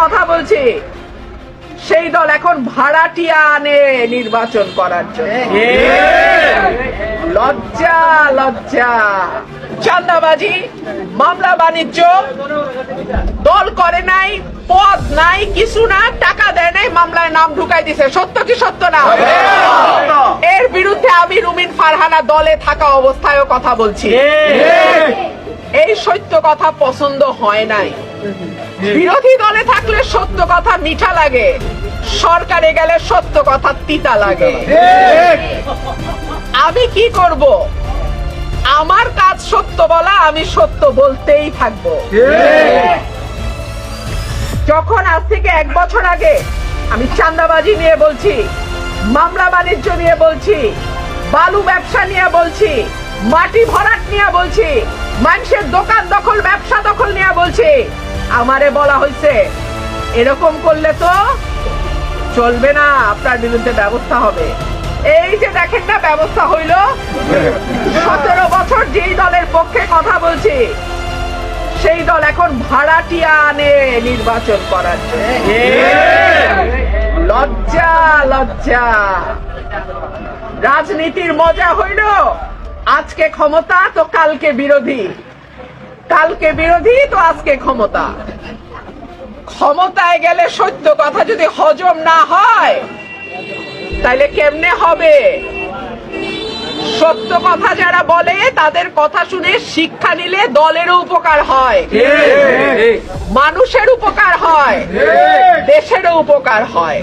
কথা বলছি। সেই দল এখন ভাড়াটিয়া আনে নির্বাচন করার জন্য। লজ্জা লজ্জা। চান্দাবাজি মামলা বাণিজ্য দল করে নাই পদ নাই কিছু না টাকা দেয় নাই মামলায় নাম ঢুকাই দিছে। সত্য কি সত্য না? এর বিরুদ্ধে আমি রুমিন ফারহানা দলে থাকা অবস্থায়ও কথা বলছি। এই সত্য কথা পছন্দ হয় নাই। বিরোধী দলে থাকলে সত্য কথা মিঠা লাগে। সরকারে গেলে সত্য কথা তিতা লাগে। আমি কি করব? আমার কাজ সত্য বলা, আমি সত্য বলতেই থাকব। যখন আজ থেকে এক বছর আগে আমি চান্দাবাজি নিয়ে বলছি, মামলা বাণিজ্য নিয়ে বলছি, বালু ব্যবসা নিয়ে বলছি, মাটি ভরাট নিয়ে বলছি, মানুষের দোকান দখল, ব্যবসা দখল নিয়ে বলছি আমারে বলা হয়েছে এরকম করলে তো চলবে না, আপনার বিরুদ্ধে ব্যবস্থা হবে। এই যে দেখেন না, ব্যবস্থা হইল। সতেরো বছর যেই দলের পক্ষে কথা বলছি, সেই দল এখন ভাড়াটিয়া আনে নির্বাচন করার জন্য। লজ্জা লজ্জা। রাজনীতির মজা হইল। আজকে ক্ষমতা, তো কালকে বিরোধী। কালকে বিরোধী তো আজকে ক্ষমতা। ক্ষমতায় গেলে সত্য কথা যদি হজম না হয় তাইলে কেমনে হবে? সত্য কথা যারা বলে তাদের কথা শুনে শিক্ষা নিলে দলেরও উপকার হয়। মানুষের উপকার হয়। দেশেরও উপকার হয়।